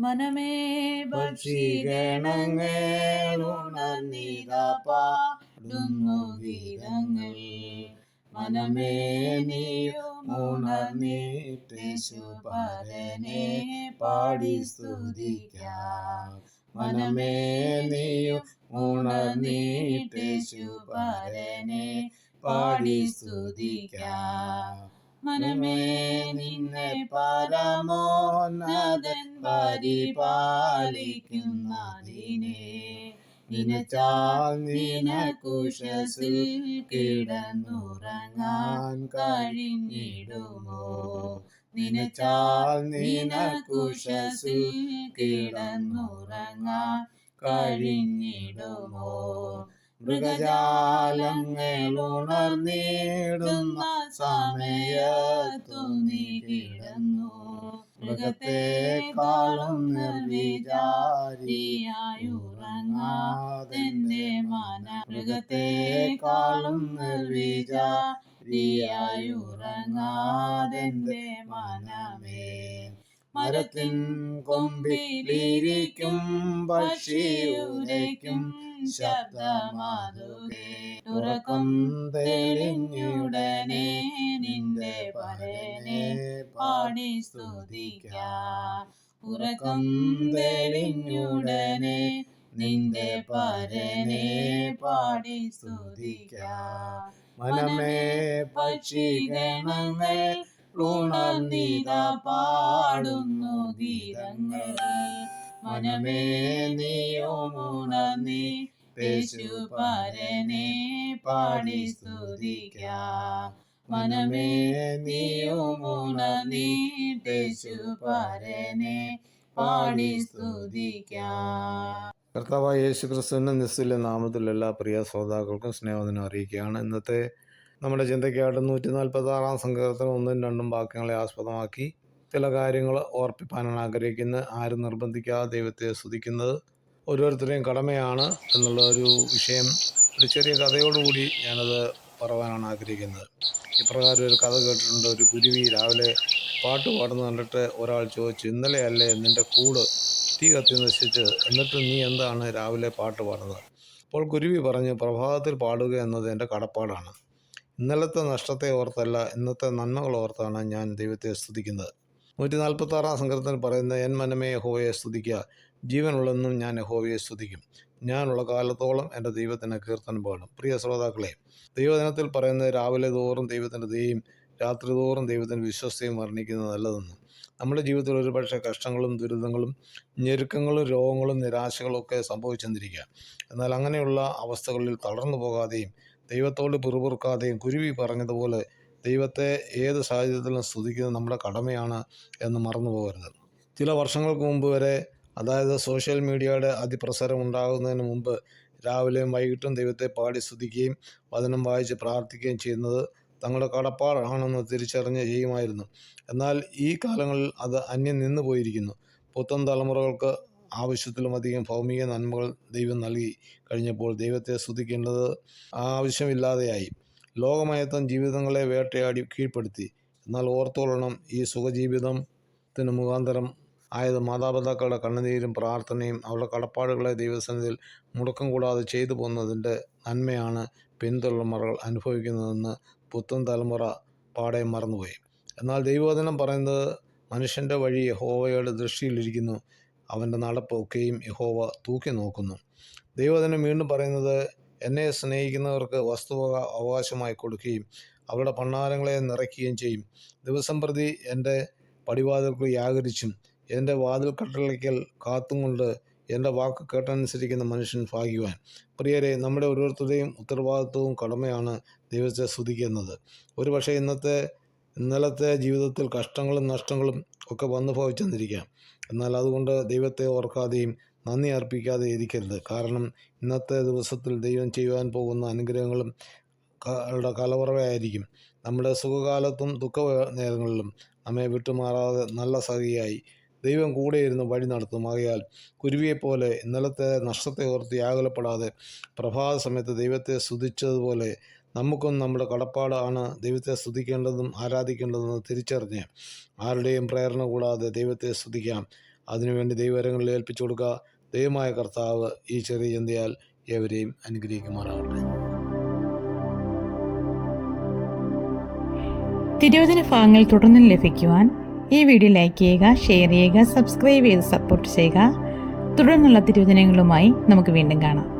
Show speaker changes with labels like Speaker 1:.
Speaker 1: മനമേ ഭക്ഷികണങ്ങളുണർന്നിതാ പാടുന്നു ഗീതങ്ങൾ. മനമേ പരനെ പാടി സ്തുതിക്കാം. മനമേ നീയും ഉണർന്നിട്ടേശു പരിപാലിക്കുന്നതിനെ. നിനച്ചാൽ കിടന്നുറങ്ങാൻ കഴിഞ്ഞിടുമോ? നിനച്ചാൽ കിടന്നുറങ്ങാൻ കഴിഞ്ഞിടുമോ? മൃഗജാലങ്ങൾ ഉണർന്നിടുന്ന സമയത്തു നീ കിടന്നു മൃഗത്തെക്കാളും നിർവിചാരിയായുറങ്ങാതെന്റെ മന മൃഗത്തെക്കാളും നിർവിചാരിയായുറങ്ങാതെന്റെ മനമേ. മരത്തിൻ കൊമ്പിലിരിക്കും പക്ഷിയുരയ്ക്കും ശബ്ദമാതുകേ. തുറക്കും തെളിഞ്ഞുടനെ നിന്റെ പരനെ പാടി സ്തുതിക്കാം. ഉറക്കം തെളിഞ്ഞുടനെ നിന്റെ പരനെ പാടി സ്തുതിക്കാം. മനമേ പക്ഷിഗണങ്ങൾ ഉണർന്നിത പാടുന്നു ഗീതങ്ങൾ മനമേ നീയോ ഉണർന്നി പരനെ പാടി സ്തുതിക്കാം. മനമേ പരനെ പാടി സ്തുതിക്കാം.
Speaker 2: കർത്താവായ യേശു ക്രിസ്തുവിന്റെ നിസ്തുല്യ നാമത്തിൽ എല്ലാ പ്രിയ ശ്രോതാക്കൾക്കും സ്നേഹത്തിനും അറിയിക്കുകയാണ്. ഇന്നത്തെ നമ്മുടെ ചിന്തയ്ക്കായിട്ട് നൂറ്റി നാൽപ്പത്തി ആറാം സങ്കീർത്തനം ഒന്നും രണ്ടും വാക്യങ്ങളെ ആസ്പദമാക്കി. ചില കാര്യങ്ങൾ ഓർപ്പിപ്പാനാണ് ആഗ്രഹിക്കുന്നത്. ആരും നിർബന്ധിക്കാതെ ദൈവത്തെ സ്തുതിക്കുന്നത്. ഓരോരുത്തരുടെയും കടമയാണ് എന്നുള്ള ഒരു വിഷയം ഒരു ചെറിയ കഥയോടുകൂടി ഞാനത് പറയാനാണ് ആഗ്രഹിക്കുന്നത്. ഇപ്രകാരം ഒരു കഥ കേട്ടിട്ടുണ്ട്. ഒരു കുരുവി രാവിലെ പാട്ട് പാടുന്ന കണ്ടിട്ട് ഒരാൾ ചോദിച്ചു ഇന്നലെയല്ലേ നിന്റെ കൂട് തീ കത്തി നശിച്ച്? എന്നിട്ട് നീ എന്താണ് രാവിലെ പാട്ട് പാടുന്നത്? അപ്പോൾ കുരുവി പറഞ്ഞു പ്രഭാതത്തിൽ പാടുക എന്നത് എന്റെ കടപ്പാടാണ്. ഇന്നലത്തെ നഷ്ടത്തെ ഓർത്തല്ല ഇന്നത്തെ നന്മകൾ ഓർത്താണ് ഞാൻ ദൈവത്തെ സ്തുതിക്കുന്നത്. നൂറ്റി നാൽപ്പത്തി ആറാം സങ്കീർത്തനം പറയുന്നത് എൻ മനമേ ഹോയെ സ്തുതിക്കുക ജീവനുള്ളെന്നും ഞാൻ യഹോവയെ സ്തുതിക്കും. ഞാനുള്ള കാലത്തോളം എന്റെ ദൈവത്തിന് കീർത്തനം പാടും. പ്രിയ ശ്രോതാക്കളെ ദൈവദിനത്തിൽ പറയുന്നത് രാവിലെ തോറും ദൈവത്തിന്റെ ദയും രാത്രി തോറും ദൈവത്തിന്റെ വിശ്വസ്തയും വർണിക്കുന്നത് നല്ലതെന്ന്. നമ്മുടെ ജീവിതത്തിൽ ഒരുപക്ഷെ കഷ്ടങ്ങളും ദുരിതങ്ങളും ഞെരുക്കങ്ങളും രോഗങ്ങളും നിരാശകളും ഒക്കെ സംഭവിച്ചെന്നിരിക്കുക എന്നാൽ അങ്ങനെയുള്ള അവസ്ഥകളിൽ തളർന്നു പോകാതെയും ദൈവത്തോട് പിറുപിറുക്കാതെയും കുരുവി പറഞ്ഞതുപോലെ ദൈവത്തെ ഏത് സാഹചര്യത്തിലും സ്തുതിക്കുന്നത് നമ്മുടെ കടമയാണ് എന്ന് മറന്നു പോകരുത് ചില വർഷങ്ങൾക്ക് മുമ്പ് വരെ അതായത് സോഷ്യൽ മീഡിയയുടെ അതിപ്രസരം ഉണ്ടാകുന്നതിന് മുമ്പ് രാവിലെയും വൈകിട്ടും ദൈവത്തെ പാടി സ്തുതിക്കുകയും വചനം വായിച്ച് പ്രാർത്ഥിക്കുകയും ചെയ്യുന്നത് തങ്ങളുടെ കടപ്പാടാണെന്ന് തിരിച്ചറിഞ്ഞ് ചെയ്യുമായിരുന്നു. എന്നാൽ ഈ കാലങ്ങളിൽ അത് അന്യം നിന്ന് പോയിരിക്കുന്നു. പുത്തൻ തലമുറകൾക്ക് ആവശ്യത്തിലും അധികം ഭൗമിക നന്മകൾ ദൈവം നൽകി കഴിഞ്ഞപ്പോൾ ദൈവത്തെ സ്തുതിക്കേണ്ടത് ആവശ്യമില്ലാതെയായി. ലോകമയത്തം ജീവിതങ്ങളെ വേട്ടയാടി കീഴ്പ്പെടുത്തി. എന്നാൽ ഓർത്തോളണം ഈ സുഖജീവിതത്തിന് മുഖാന്തരം ആയത് മാതാപിതാക്കളുടെ കണ്ണുനീരും പ്രാർത്ഥനയും അവരുടെ കടപ്പാടുകളെ ദൈവസന്നിധിയിൽ മുടക്കം കൂടാതെ ചെയ്തു പോകുന്നതിന്റെ നന്മയാണ് പിൻതലമുറകൾ അനുഭവിക്കുന്നതെന്ന് പുത്തൻ തലമുറ പാടെ മറന്നുപോയി. എന്നാൽ ദൈവവചനം പറയുന്നത് മനുഷ്യന്റെ വഴി യഹോവയുടെ ദൃഷ്ടിയിലിരിക്കുന്നു. അവന്റെ നടപ്പ് ഒക്കെയും യഹോവ തൂക്കി നോക്കുന്നു. ദൈവവചനം വീണ്ടും പറയുന്നത് എന്നെ സ്നേഹിക്കുന്നവർക്ക് വസ്തുവക അവകാശമായി കൊടുക്കുകയും അവരുടെ ഭണ്ണാരങ്ങളെ നിറയ്ക്കുകയും ചെയ്യും. ദിവസം പ്രതി എന്റെ പടിവാതിൽക്ക് യാഗരിച്ചും എന്റെ വാതിൽ കട്ടളയ്ക്കൽ കാത്തും കൊണ്ട് എന്റെ വാക്ക് കേട്ടനുസരിക്കുന്ന മനുഷ്യൻ ഭാഗ്യവാൻ. പ്രിയരെ നമ്മുടെ ഓരോരുത്തരുടെയും ഉത്തരവാദിത്വവും കടമയാണ് ദൈവത്തെ സ്തുതിക്കുന്നത്. ഒരുപക്ഷെ ഇന്നത്തെ ഇന്നലത്തെ ജീവിതത്തിൽ കഷ്ടങ്ങളും നഷ്ടങ്ങളും ഒക്കെ വന്നു ഭവിച്ചെന്നിരിക്കാം. എന്നാൽ അതുകൊണ്ട് ദൈവത്തെ ഓർക്കാതെയും നന്ദി അർപ്പിക്കാതെ ഇരിക്കരുത്. കാരണം ഇന്നത്തെ ദിവസത്തിൽ ദൈവം ചെയ്യുവാൻ പോകുന്ന അനുഗ്രഹങ്ങളും കളുടെ കലവറയായിരിക്കും. നമ്മുടെ സുഖകാലത്തും ദുഃഖ നേരങ്ങളിലും നമ്മെ വിട്ടുമാറാതെ നല്ല സഖിയായി ദൈവം കൂടെ ഇരുന്ന് വഴി നടത്തും. ആകയാൽ കുരുവിയെപ്പോലെ ഇന്നലത്തെ നഷ്ടത്തെ ഓർത്ത് യാകുലപ്പെടാതെ പ്രഭാത സമയത്ത് ദൈവത്തെ സ്തുതിച്ചതുപോലെ നമുക്കും നമ്മുടെ കടപ്പാടാണ് ദൈവത്തെ സ്തുതിക്കേണ്ടതും ആരാധിക്കേണ്ടതെന്ന് തിരിച്ചറിഞ്ഞ് ആരുടെയും പ്രേരണ കൂടാതെ ദൈവത്തെ സ്തുതിക്കാം. അതിനുവേണ്ടി ദൈവകരങ്ങളിൽ ഏൽപ്പിച്ചു കൊടുക്കുക ദൈവമായ കർത്താവ് ഈ ചെറിയ ചിന്തയാൽ ഏവരെയും അനുഗ്രഹിക്കുമാറാവട്ടെ
Speaker 1: തിരുവചന ഭാഗങ്ങൾ തുടർന്നും ലഭിക്കുവാൻ ഈ വീഡിയോ ലൈക്ക് ചെയ്യുക ഷെയർ ചെയ്യുക സബ്സ്ക്രൈബ് ചെയ്ത് സപ്പോർട്ട് ചെയ്യുക. തുടർന്നുള്ള തിരുവചനങ്ങളുമായി നമുക്ക് വീണ്ടും കാണാം.